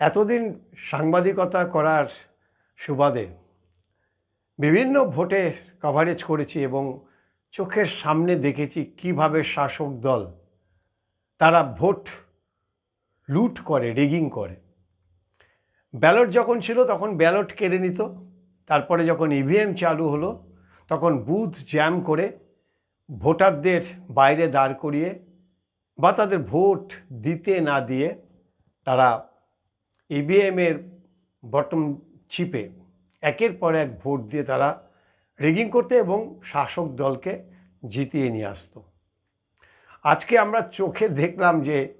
এতদিন সাংবাদিকতা করার সুবাদে বিভিন্ন ভোটে কভারেজ করেছি এবং চোখের সামনে দেখেছি কীভাবে শাসক দল তারা ভোট লুট করে রিগিং করে। ব্যালট যখন ছিল তখন ব্যালট কেড়ে নিত, তারপরে যখন ইভিএম চালু হলো তখন বুথ জ্যাম করে ভোটারদের বাইরে দাঁড় করিয়ে বা তাদের ভোট দিতে না দিয়ে তারা ইভিএমের বটম চিপে একের পর এক ভোট দিয়ে তারা রিগিং করতে এবং শাসক দলকে জিতিয়ে নিয়ে আসতো। আজকে আমরা চোখে দেখলাম যে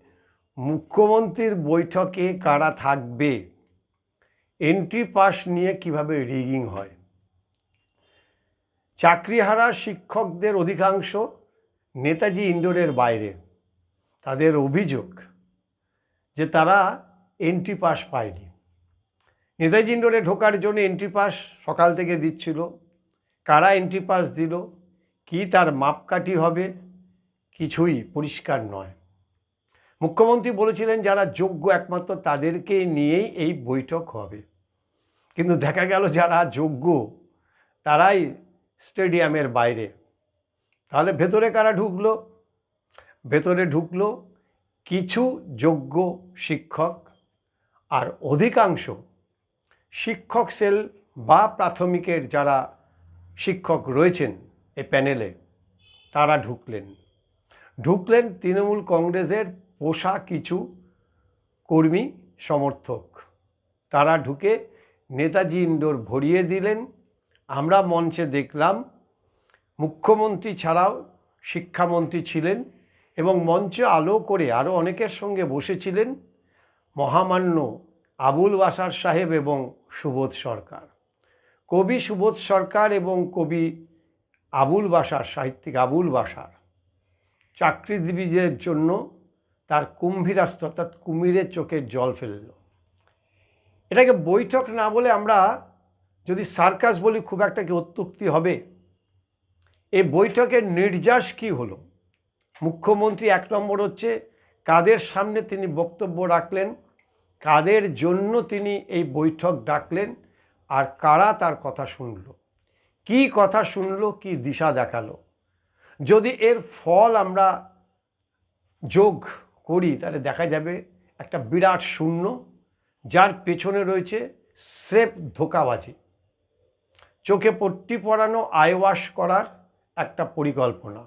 মুখ্যমন্ত্রীর বৈঠকে কারা থাকবে এন্ট্রি পাস নিয়ে কীভাবে রিগিং হয়। চাকরিহারা শিক্ষকদের অধিকাংশ নেতাজি ইন্ডোরের বাইরে। তাদের অভিযোগ যে তারা এন্ট্রি পাস পায়নি নেতাজি ইন্ডোরে ঢোকার জন্য এন্ট্রি পাস সকাল থেকে দিচ্ছিল। কারা এন্ট্রি পাস দিল? কি তার মাপকাঠি হবে? কিছুই পরিষ্কার নয়। মুখ্যমন্ত্রী বলেছিলেন, যারা যোগ্য একমাত্র তাদেরকে নিয়েই এই বৈঠক হবে। কিন্তু দেখা গেল, যারা যোগ্য, তারাই স্টেডিয়ামের বাইরে। তাহলে ভেতরে কারা ঢুকলো? ভেতরে ঢুকলো কিছু যোগ্য শিক্ষক। আর অধিকাংশ শিক্ষক সেল বা প্রাথমিকের যারা শিক্ষক রয়েছেন এ প্যানেলে, তারা ঢুকলেন। ঢুকলেন তৃণমূল কংগ্রেসের পোষা কিছু কর্মী সমর্থক। তারা ঢুকে নেতাজি ইন্ডোর ভরিয়ে দিলেন। আমরা মঞ্চে দেখলাম মুখ্যমন্ত্রী ছাড়াও শিক্ষামন্ত্রী ছিলেন এবং মঞ্চে আলো করে আরও অনেকের সঙ্গে বসেছিলেন। মহামান্য আবুল বাসার সাহেব এবং সুবোধ সরকার। কবি সুবোধ সরকার এবং কবি আবুল বাসার সাহিত্যিক আবুল বাসার চাকরিজীবীদের জন্য তার কুম্ভীরাস্ত অর্থাৎ কুমিরের চোখের জল ফেলল। এটাকে বৈঠক না বলে আমরা যদি সার্কাস বলি, খুব একটা কি অত্যুক্তি হবে? এই বৈঠকের নির্যাস কি হলো? মুখ্যমন্ত্রী এক নম্বর হচ্ছে, কাদের সামনে তিনি বক্তব্য রাখলেন? কাদের জন্য তিনি এই বৈঠক ডাকলেন আর কারা তার কথা শুনল? কি কথা শুনলো? কি দিশা দেখাল? যদি এর ফল আমরা যোগ করি, তাহলে দেখা যাবে একটা বিরাট শূন্য, যার পেছনে রয়েছে স্রেফ ধোকাবাজি। চোখে পট্টি পরানো আইওয়াশ করার একটা পরিকল্পনা।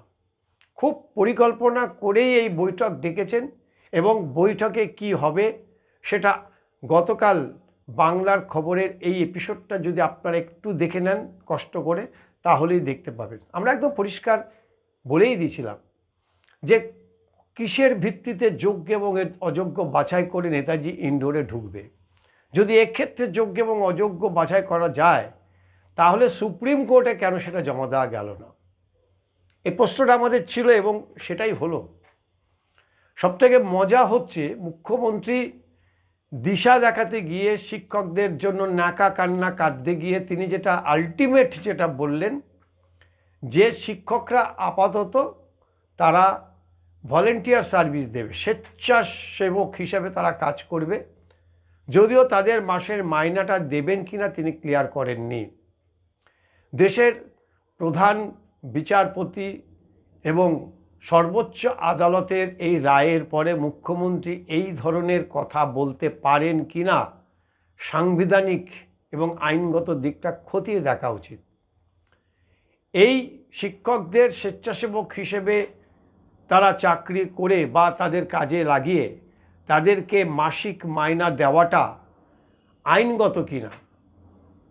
খুব পরিকল্পনা করেই এই বৈঠক ডেকেছেন এবং বৈঠকে কি হবে সেটা গতকাল বাংলার খবরের এই এপিসোডটা যদি আপনারা একটু দেখে নেন কষ্ট করে, তাহলেই দেখতে পাবেন। আমরা একদম পরিষ্কার বলেই দিয়েছিলাম যে কিসের ভিত্তিতে যোগ্য এবং অযোগ্য বাছাই করে নেতাজি ইন্ডোরে ঢুকবে। যদি এক্ষেত্রে যোগ্য এবং অযোগ্য বাছাই করা যায়, তাহলে সুপ্রিম কোর্টে কেন সেটা জমা দেওয়া গেল না? এই প্রশ্নটা আমাদের ছিল এবং সেটাই হলো। সবথেকে মজা হচ্ছে মুখ্যমন্ত্রী দিশা দেখাতে গিয়ে শিক্ষকদের জন্য নাকা কান্না কাঁদতে গিয়ে তিনি যেটা আলটিমেট যেটা বললেন, যে শিক্ষকরা আপাতত তারা ভলেন্টিয়ার সার্ভিস দেবে, স্বেচ্ছাসেবক হিসেবে তারা কাজ করবে। যদিও তাদের মাসের মাইনাটা দেবেন কিনা তিনি ক্লিয়ার করেননি। দেশের প্রধান বিচারপতি এবং সর্বোচ্চ আদালতের এই রায়ের পরে মুখ্যমন্ত্রী এই ধরনের কথা বলতে পারেন কি না, সাংবিধানিক এবং আইনগত দিকটা খতিয়ে দেখা উচিত। এই শিক্ষকদের স্বেচ্ছাসেবক হিসেবে তারা চাকরি করে বা তাদের কাজে লাগিয়ে তাদেরকে মাসিক মাইনা দেওয়াটা আইনগত কিনা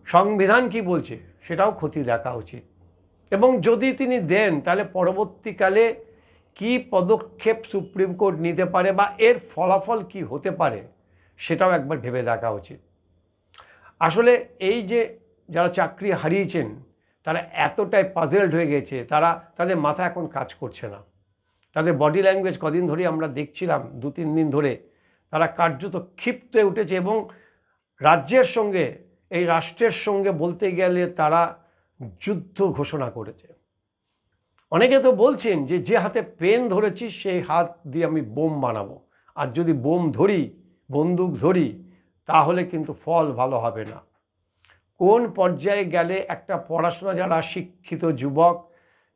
সংবিধান কি বলছে সেটাও ক্ষতি দেখা উচিত। এবং যদি তিনি দেন, তাহলে পরবর্তীকালে কি পদক্ষেপ সুপ্রিম কোর্ট নিতে পারে বা এর ফলাফল কি হতে পারে সেটাও একবার ভেবে দেখা উচিত। আসলে এই যে যারা চাকরি হারিয়েছেন, তারা এতটাই পাজেলড হয়ে গেছে, তারা তাদের মাথা এখন কাজ করছে না। তাদের বডি ল্যাঙ্গুয়েজ কদিন ধরে আমরা দেখছিলাম, দু তিন দিন ধরে তারা কার্যত ক্ষিপ্ত হয়ে উঠেছে এবং রাজ্যের সঙ্গে, এই রাষ্ট্রের সঙ্গে বলতে গেলে তারা যুদ্ধ ঘোষণা করেছে। অনেকে তো বলছেন যে যে হাতে পেন ধরেছি, সেই হাত দিয়ে আমি বোম বানাবো। আর যদি বোম ধরি, বন্দুক ধরি, তাহলে কিন্তু ফল ভালো হবে না। কোন পর্যায়ে গেলে একটা পড়াশোনা যারা শিক্ষিত যুবক,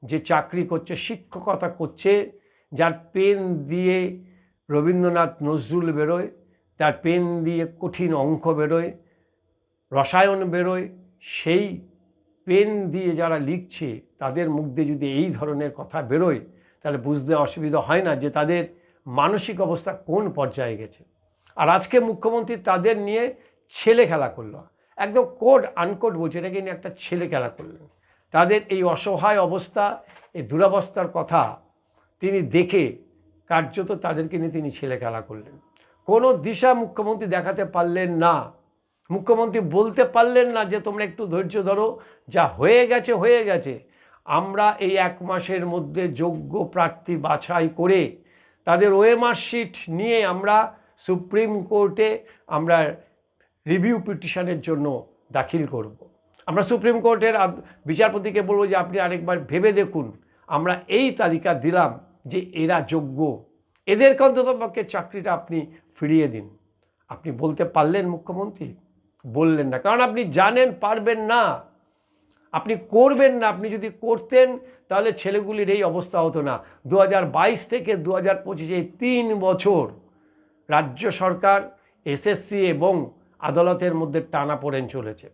যে চাকরি করছে, শিক্ষকতা করছে, যার পেন দিয়ে রবীন্দ্রনাথ নজরুল বেরোয়, তার পেন দিয়ে কঠিন অঙ্ক বেরোয়, রসায়ন বেরোয়, সেই পেন দিয়ে যারা লিখছে তাদের মুখ দিয়ে যদি এই ধরনের কথা বেরোয়, তাহলে বুঝতে অসুবিধা হয় না যে তাদের মানসিক অবস্থা কোন পর্যায়ে গেছে। আর আজকে মুখ্যমন্ত্রী তাদের নিয়ে ছেলে খেলা করল। একদম কোড আনকোড বলছে, এটাকে নিয়ে একটা ছেলে খেলা করলেন। তাদের এই অসহায় অবস্থা এই দুরাবস্থার কথা তিনি দেখে কার্যত তাদেরকে নিয়ে তিনি ছেলে খেলা করলেন। কোনো দিশা মুখ্যমন্ত্রী দেখাতে পারলেন না। মুখ্যমন্ত্রী বলতে পারলেন না যে তোমরা একটু ধৈর্য ধরো, যা হয়ে গেছে হয়ে গেছে। আমরা এই এক মাসের মধ্যে যোগ্য প্রার্থী বাছাই করে তাদের ওএমআর শিট নিয়ে আমরা সুপ্রিম কোর্টে আমরা রিভিউ পিটিশনের জন্য দাখিল করব। আমরা সুপ্রিম কোর্টের বিচারপতিকে বলব যে আপনি আরেকবার ভেবে দেখুন। আমরা এই তালিকা দিলাম যে এরা যোগ্য। এদেরকে অন্ততপক্ষে চাকরিটা আপনি ফিরিয়ে দিন। আপনি বলতে পারলেন মুখ্যমন্ত্রী, বললেন না। কারণ আপনি জানেন, পারবেন না। আপনি করবেন না, আপনি যদি করতেন, তাহলে ছেলেগুলির এই অবস্থা হতো না। দু হাজার বাইশ থেকে দু হাজার পঁচিশে তিন বছর রাজ্য সরকার, এসএসসি এবং আদালতের মধ্যে টানা পড়েন চলেছে।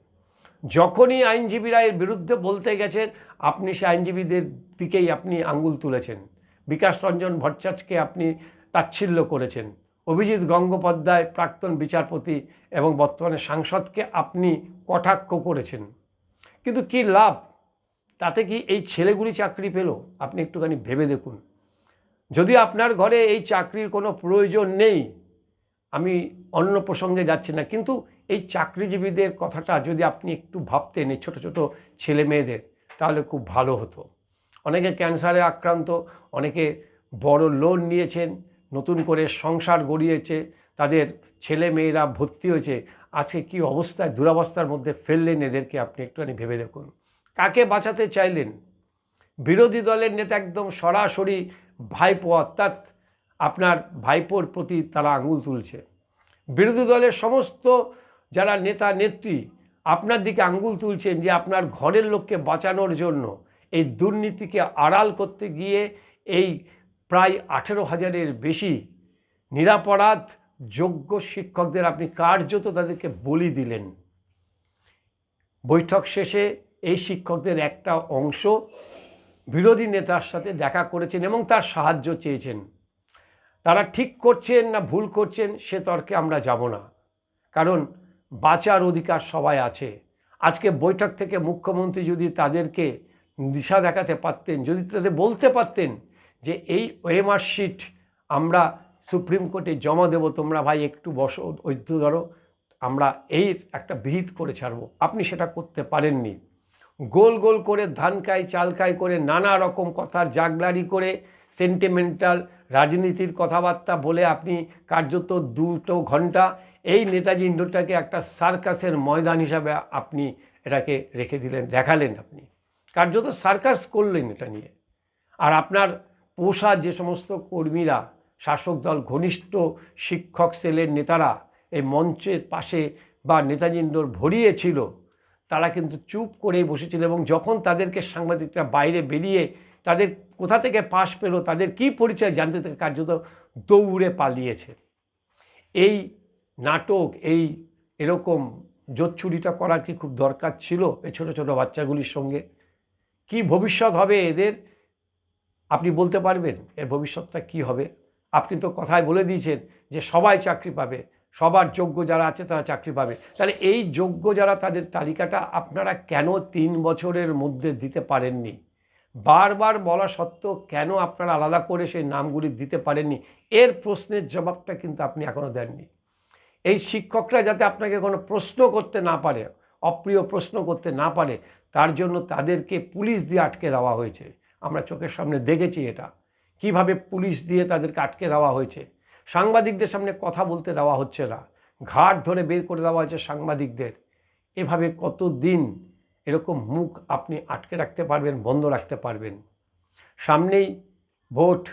যখনই আইনজীবীরা এর বিরুদ্ধে বলতে গেছেন, আপনি সে আইনজীবীদের দিকেই আপনি আঙ্গুল তুলেছেন। বিকাশ রঞ্জন ভট্টাচার্যকে আপনি তাচ্ছিল্য করেছেন। অভিজিৎ গঙ্গোপাধ্যায়, প্রাক্তন বিচারপতি এবং বর্তমানে সাংসদকে আপনি কটাক্ষ করেছেন। কিন্তু কি লাভ? তাতে কি এই ছেলেগুলি চাকরি পেল? আপনি একটুখানি ভেবে দেখুন। যদি আপনার ঘরে এই চাকরির কোনো প্রয়োজন নেই, আমি অন্য প্রসঙ্গে যাচ্ছি না। কিন্তু এই চাকরিজীবীদের কথাটা যদি আপনি একটু ভাবতেন, এই ছোটো ছোটো ছেলে মেয়েদের, তাহলে খুব ভালো হতো। অনেকে ক্যান্সারে আক্রান্ত, অনেকে বড় লোন নিয়েছেন, নতুন করে সংসার গড়িয়েছে, তাদের ছেলে মেয়েরা ভর্তি হয়েছে। আজকে কি অবস্থায় দুরাবস্থার মধ্যে ফেললেন এদেরকে আপনি একটুখানি ভেবে দেখুন। কাকে বাঁচাতে চাইলেন? বিরোধী দলের নেতা একদম সরাসরি ভাইপো, অর্থাৎ আপনার ভাইপোর প্রতি তারা আঙুল তুলছে। বিরোধী দলের সমস্ত যারা নেতা, নেত্রী আপনার দিকে আঙ্গুল তুলছেন যে আপনার ঘরের লোককে বাঁচানোর জন্য এই দুর্নীতিকে আড়াল করতে গিয়ে এই প্রায় আঠেরো হাজারের বেশি নিরাপরাধ যোগ্য শিক্ষকদের আপনি কার্যত তাদেরকে বলি দিলেন। বৈঠক শেষে এই শিক্ষকদের একটা অংশ বিরোধী নেতার সাথে দেখা করেছেন এবং তার সাহায্য চেয়েছেন। তারা ঠিক করছেন না ভুল করছেন সে তর্কে আমরা যাব না। কারণ বাঁচার অধিকার সবাই আছে। আজকে বৈঠক থেকে মুখ্যমন্ত্রী যদি তাদেরকে দিশা দেখাতে পারতেন, যদি তাদের বলতে পারতেন যে এই ওএমআর শিট আমরা সুপ্রিম কোর্টে জমা দেব, তোমরা ভাই একটু বসো ঐক্য ধরো, আমরা এই একটা বিহিত করে ছাড়বো। আপনি সেটা করতে পারেননি। গোল গোল করে ধান খাই চাল করে নানা রকম কথার জাগলারি করে সেন্টিমেন্টাল রাজনীতির কথাবার্তা বলে আপনি কার্যত দুটো ঘণ্টা এই নেতাজি ইন্ডোরটাকে একটা সার্কাসের ময়দান হিসাবে আপনি এটাকে রেখে দিলেন, দেখালেন আপনি। কার্যত সার্কাস করলেন এটা নিয়ে। আর আপনার পোষা যে সমস্ত কর্মীরা শাসক দল ঘনিষ্ঠ শিক্ষক সেলের নেতারা এই মঞ্চের পাশে বা নেতাজি ইন্ডোর ভরিয়েছিল তারা কিন্তু চুপ করেই বসেছিল এবং যখন তাদেরকে সাংবাদিকরা বাইরে বেরিয়ে তাদের কোথা থেকে পাশ পেল, তাদের কি পরিচয় জানতে থেকে কার্যত দৌড়ে পালিয়েছে। এই নাটক, এই এরকম জোচ্ছুরিটা করার কি খুব দরকার ছিল এই ছোটো ছোটো বাচ্চাগুলির সঙ্গে? কি ভবিষ্যৎ হবে এদের? আপনি বলতে পারবেন এর ভবিষ্যৎটা কি হবে? আপনি তো কথায় বলে দিয়েছেন যে সবাই চাকরি পাবে, সবার যোগ্য যারা আছে তারা চাকরি পাবে। তাহলে এই যোগ্য যারা তাদের তালিকাটা আপনারা কেন তিন বছরের মধ্যে দিতে পারেননি? বারবার বলা সত্ত্বেও কেন আপনারা আলাদা করে সেই নামগুলি দিতে পারেননি? এর প্রশ্নের জবাবটা কিন্তু আপনি এখনও দেননি। এই শিক্ষকরা যাতে আপনাকে কোনো প্রশ্ন করতে না পারে, অপ্রিয় প্রশ্ন করতে না পারে, তার জন্য তাদেরকে পুলিশ দিয়ে আটকে দেওয়া হয়েছে। আমরা চোখের সামনে দেখেছি এটা। কীভাবে পুলিশ দিয়ে তাদেরকে আটকে দেওয়া হয়েছে? সাংবাদিকদের সামনে কথা বলতে দেওয়া হচ্ছে না। ঘাট ধরে বের করে দেওয়া হয়েছে সাংবাদিকদের। এভাবে কত দিন এরকম মুখ আপনি আটকে রাখতে পারবেন, বন্ধ রাখতে পারবেন? সামনেই ভোট,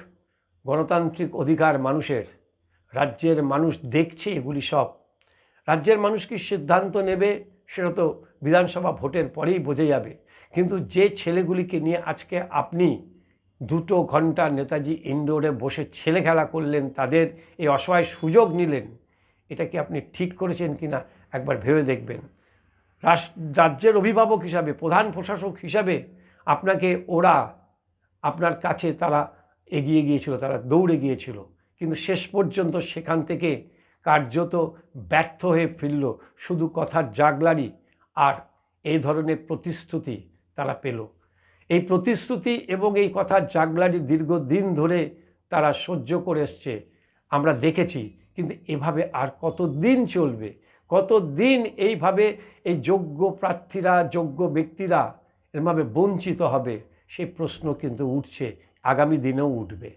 গণতান্ত্রিক অধিকার মানুষের। রাজ্যের মানুষ দেখছে এগুলি সব। রাজ্যের মানুষ কি সিদ্ধান্ত নেবে, সেটা তো বিধানসভা ভোটের পরেই বোঝে যাবে। কিন্তু যে ছেলেগুলিকে নিয়ে আজকে আপনি দুটো ঘণ্টা নেতাজি ইনডোরে বসে ছেলে খেলা করলেন, তাদের এই অসহায় সুযোগ নিলেন, এটা কি আপনি ঠিক করেছেন কি না একবার ভেবে দেখবেন। রাজ্যের অভিভাবক হিসাবে, প্রধান প্রশাসক হিসাবে আপনাকে ওরা আপনার কাছে তারা এগিয়ে গিয়েছিল, তারা দৌড়ে গিয়েছিল। কিন্তু শেষ পর্যন্ত সেখান থেকে কার্যত ব্যর্থ হয়ে ফিরল, শুধু কথার জাগলারি আর এই ধরনের প্রতিশ্রুতি তারা পেল। এই প্রতিশ্রুতি এবং এই কথা জাগলারি দীর্ঘদিন ধরে তারা সহ্য করে এসছে, আমরা দেখেছি, কিন্তু এভাবে আর কতদিন চলবে? কতদিন এইভাবে এই যোগ্য প্রার্থীরা, যোগ্য ব্যক্তিরা এভাবে বঞ্চিত হবে? সেই প্রশ্ন কিন্তু উঠছে, আগামী দিনেও উঠবে।